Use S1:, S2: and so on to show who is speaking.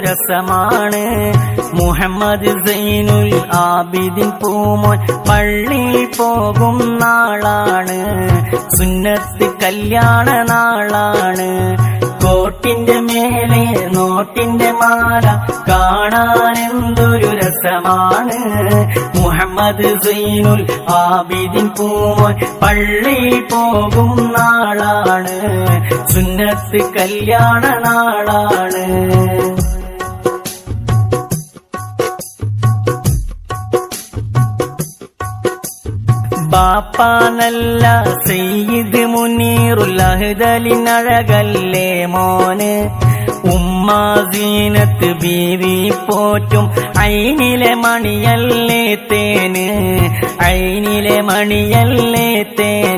S1: രസമാണ്. മുഹമ്മദ് സൈനുൽ ആബിദിൻ പൂമോൻ പള്ളിയിൽ പോകും നാളാണ്. സുന്നത്ത് കല്യാണ നാളാണ്. കോട്ടിന്റെ മേലെ നോട്ടിന്റെ മാല കാണാൻ എന്തൊരു രസമാണ് മുഹമ്മദ് സൈനുൽ ആബിദിൻ പൂമോൻ പള്ളി പോകും നാളാണ്. സുന്നത്ത് കല്യാണ നാളാണ്. ബാപ്പ നല്ല സെയ്ത് മുനീറുല്ലഹദലിനഴകല്ലേ മോന് ഉമ്മാസീനത്ത് ബീവി പോറ്റും. ഐനിലെ മണിയല്ലേ തേന്? ഐനിലെ മണിയല്ലേ തേന്?